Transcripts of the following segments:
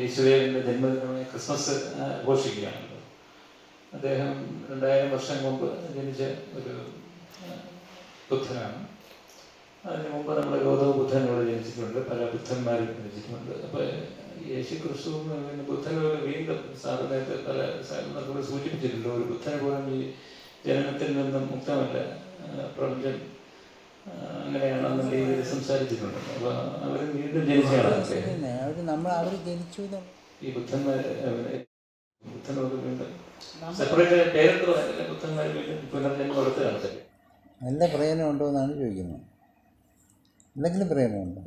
യേശുവേലിന്റെ ജന്മദിനമായ Christmas ആഘോഷിക്കുകയാണല്ലോ അദ്ദേഹം രണ്ടായിരം വർഷം മുമ്പ് ജനിച്ച ഒരു ബുദ്ധനാണ്. അതിന് മുമ്പ് നമ്മുടെ ഗൗതമ ബുദ്ധൻ ഇവിടെ ജനിച്ചിട്ടുണ്ട് പല ബുദ്ധന്മാരും ജനിച്ചിട്ടുണ്ട്. അപ്പോൾ യേശു ക്രിസ്തു പിന്നെ ബുദ്ധനോട് വീണ്ടും സാറ് നേരത്തെ പല നമ്മൾ സൂചിപ്പിച്ചിട്ടുണ്ട്. ഒരു ബുദ്ധനെ പോലും ഈ ജനനത്തിൽ നിന്നും മുക്തമല്ല പ്രപഞ്ചം അങ്ങനെയാണെന്ന രീതിയിൽ സംസാരിച്ചിട്ടുണ്ട്. അപ്പോൾ അവർ വീണ്ടും ജനിച്ചതാണ് നമ്മൾ അവർ ജനിച്ചു ഈ ബുദ്ധന്മാർ ബുദ്ധനോട് വീണ്ടും സെപ്പറേറ്റ് പറയുന്നില്ല ബുദ്ധന്മാർ വീണ്ടും പുനർജന്മം എടുത്തതാണ് ശരി നല്ല പ്രയോജനം ഉണ്ടോ എന്നാണ് ചോദിക്കുന്നത്. എന്തെങ്കിലും പ്രയോജനമുണ്ടോ?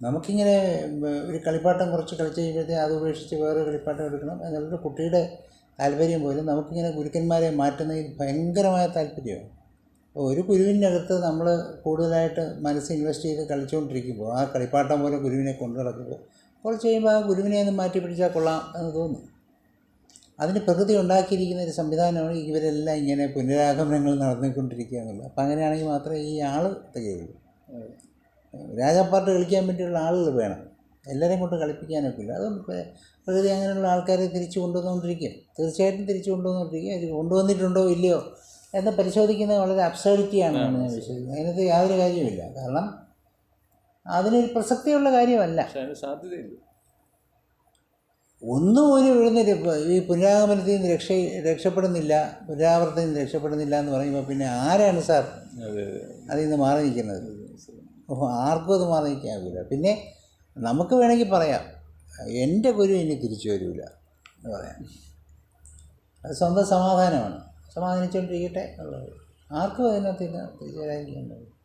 നമുക്കിങ്ങനെ ഒരു കളിപ്പാട്ടം കുറച്ച് കളിച്ച് കഴിയുമ്പോഴത്തേക്കും അത് ഉപേക്ഷിച്ച് വേറെ കളിപ്പാട്ടം എടുക്കണം എന്നുള്ളൊരു കുട്ടിയുടെ താല്പര്യം പോലും നമുക്കിങ്ങനെ ഗുരുക്കന്മാരെ മാറ്റുന്നതിൽ ഭയങ്കരമായ താല്പര്യമാണ്. ഒരു ഗുരുവിന്റെ അകത്ത് നമ്മൾ കൂടുതലായിട്ട് മനസ്സ് ഇൻവെസ്റ്റ് ചെയ്ത് കളിച്ചുകൊണ്ടിരിക്കുമ്പോൾ ആ കളിപ്പാട്ടം പോലെ ഗുരുവിനെ കൊണ്ടു നടക്കുമ്പോൾ കുറച്ച് കഴിയുമ്പോൾ ആ ഗുരുവിനെ ഒന്ന് മാറ്റി പിടിച്ചാൽ കൊള്ളാം എന്ന് തോന്നും. അതിന് പ്രകൃതി ഉണ്ടാക്കിയിരിക്കുന്ന ഒരു സംവിധാനമാണ് ഇവരെല്ലാം ഇങ്ങനെ പുനരാഗമനങ്ങൾ നടന്നുകൊണ്ടിരിക്കുക എന്നുള്ളത് അപ്പം അങ്ങനെയാണെങ്കിൽ മാത്രമേ ഈ ആൾ തികയുള്ളൂ രാജാപ്പാട്ട് കളിക്കാൻ വേണ്ടിയുള്ള ആളുകൾ വേണം. എല്ലാവരെയും കൊണ്ട് കളിപ്പിക്കാനൊക്കെ ഇല്ല. അത് പ്ര- പ്രകൃതി അങ്ങനെയുള്ള ആൾക്കാരെ തിരിച്ചു കൊണ്ടുവന്നുകൊണ്ടിരിക്കും തീർച്ചയായിട്ടും തിരിച്ചു കൊണ്ടുവന്നുകൊണ്ടിരിക്കും കൊണ്ടുവന്നിട്ടുണ്ടോ ഇല്ലയോ? എന്ന് പരിശോധിക്കുന്നത് വളരെ അബ്സേർഡിറ്റിയാണ് ഞാൻ വിശ്വസിക്കുന്നത് അതിനകത്ത് യാതൊരു കാര്യവുമില്ല. കാരണം അതിനൊരു പ്രസക്തിയുള്ള കാര്യമല്ല. സാധ്യതയില്ല. ഒന്നും ഒരു എഴുന്നേറ്റ് ഈ പുനരാഗമനത്തിൽ നിന്ന് രക്ഷ രക്ഷപ്പെടുന്നില്ല പുനരാവർത്തനത്തിൽ നിന്ന് രക്ഷപ്പെടുന്നില്ല എന്ന് പറയുമ്പോൾ പിന്നെ ആരാണ് സാർ അതെ അതിൽ നിന്ന് മാറി നിൽക്കുന്നത്? അപ്പോൾ ആർക്കും അത് മാറി നിൽക്കാവില്ല പിന്നെ നമുക്ക് വേണമെങ്കിൽ പറയാം എന്റെ ഗുരു ഇനി തിരിച്ചു വരില്ല എന്ന് പറയാം. അത് സ്വന്തം സമാധാനമാണ്. സമാധാനിച്ചുകൊണ്ടിരിക്കട്ടെ എന്നുള്ളത്. ആർക്കും അതിനകത്ത് ഇന്ന് തിരിച്ചു വരാതിരിക്കാൻ കഴിയും